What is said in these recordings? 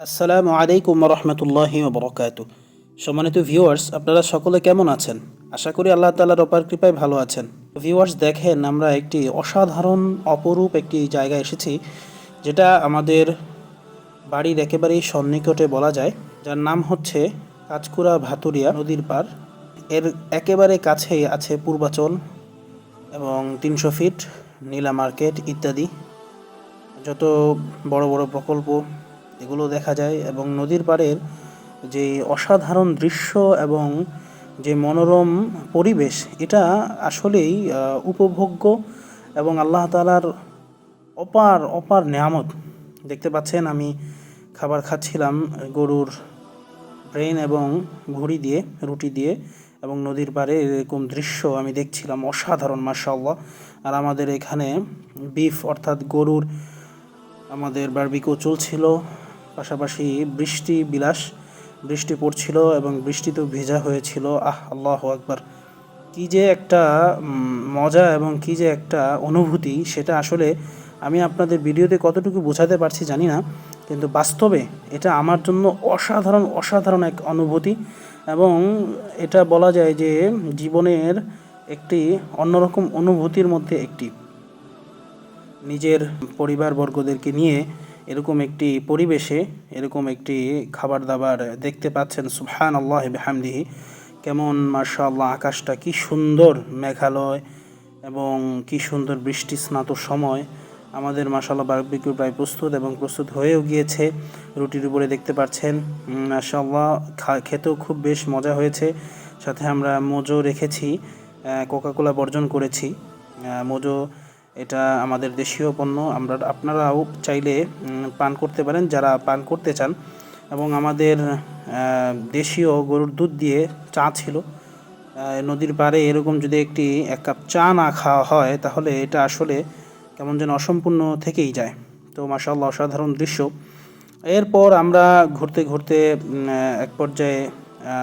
আসসালামু আলাইকুম রহমতুল্লাহি বরকাত সম্মানিত ভিউয়ার্স আপনারা সকলে কেমন আছেন? আশা করি আল্লাহ তালার অপার কৃপায় ভালো আছেন। ভিউয়ার্স দেখেন, আমরা একটি অসাধারণ, অপরূপ একটি জায়গায় এসেছি, যেটা আমাদের বাড়ির একেবারেই সন্নিকটে বলা যায়, যার নাম হচ্ছে কাজকুড়া ভাতুরিয়া নদীর পার। এর একেবারে কাছেই আছে পূর্বাচল এবং তিনশো ফিট, নীলা মার্কেট ইত্যাদি। যত বড় বড় প্রকল্প এগুলো দেখা যায় এবং নদীর পাড়ের যে অসাধারণ দৃশ্য এবং যে মনোরম পরিবেশ, এটা আসলেই উপভোগ্য এবং আল্লাহ তালার অপার অপার নেয়ামত। দেখতে পাচ্ছেন, আমি খাবার খাচ্ছিলাম গরুর ব্রেন এবং ঘুড়ি দিয়ে, রুটি দিয়ে এবং নদীর পাড়ে এরকম দৃশ্য আমি দেখছিলাম, অসাধারণ মার্শাল্লাহ আর আমাদের এখানে বিফ অর্থাৎ গরুর আমাদের বারবিকো চলছিল। পাশাপাশি বৃষ্টি বিলাস, বৃষ্টি পড়ছিল এবং বৃষ্টিতেও ভেজা হয়েছিল। আহ, আল্লাহ আকবার। কি যে একটা মজা এবং কি যে একটা অনুভূতি, সেটা আসলে আমি আপনাদের ভিডিওতে কতটুকু বোঝাতে পারছি জানি না, কিন্তু বাস্তবে এটা আমার জন্য অসাধারণ অসাধারণ এক অনুভূতি এবং এটা বলা যায় যে জীবনের একটি অন্যরকম অনুভূতির মধ্যে একটি। নিজের পরিবারবর্গদেরকে নিয়ে এরকম একটি পরিবেশে, এরকম একটি খাবার দাবার দেখতে পাচ্ছেন সুবহান আল্লাহ হামদিহি কেমন মার্শাল্লাহ আকাশটা কি সুন্দর মেঘালয় এবং কি সুন্দর বৃষ্টি স্নাত সময়। আমাদের মাসাল্লাহ বারবিকিউ প্রায় প্রস্তুত এবং প্রস্তুত হয়েও গিয়েছে। রুটির উপরে দেখতে পাচ্ছেন মাসাল্লাহ খেতেও খুব বেশ মজা হয়েছে। সাথে আমরা মোজো রেখেছি কোকাকোলা বর্জন করেছি। মোজো এটা আমাদের দেশীয় পণ্য। আমরা, আপনারাও চাইলে পান করতে পারেন, যারা পান করতে চান। এবং আমাদের দেশীয় গরুর দুধ দিয়ে চা ছিল। নদীর পাড়ে এরকম যদি একটি, এক কাপ চা না খাওয়া হয়, তাহলে এটা আসলে কেমন যেন অসম্পূর্ণ থেকেই যায়। তো মাসাল্লাহ অসাধারণ দৃশ্য। এরপর আমরা ঘুরতে ঘুরতে এক পর্যায়ে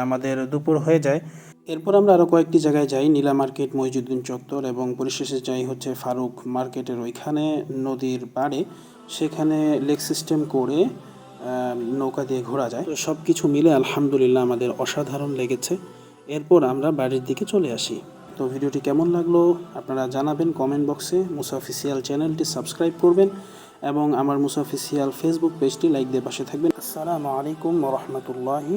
আমাদের দুপুর হয়ে যায়। এরপর আমরা আরও কয়েকটি জায়গায় যাই, নীলা মার্কেট, মহিজুদ্দিন চত্বর এবং পরিশেষে যাই হচ্ছে ফারুক মার্কেটের ওইখানে, নদীর পাড়ে। সেখানে লেক সিস্টেম করে নৌকা দিয়ে ঘোরা যায়। সব কিছু মিলে আলহামদুলিল্লাহ আমাদের অসাধারণ লেগেছে। এরপর আমরা বাড়ির দিকে চলে আসি। তো ভিডিওটি কেমন লাগল আপনারা জানাবেন কমেন্ট বক্সে। মুসা অফিসিয়াল চ্যানেলটি সাবস্ক্রাইব করবেন এবং আমার মুসা অফিসিয়াল ফেসবুক পেজটি লাইক দিয়ে পাশে থাকবেন। আসসালামু আলাইকুম রহমতুল্লাহি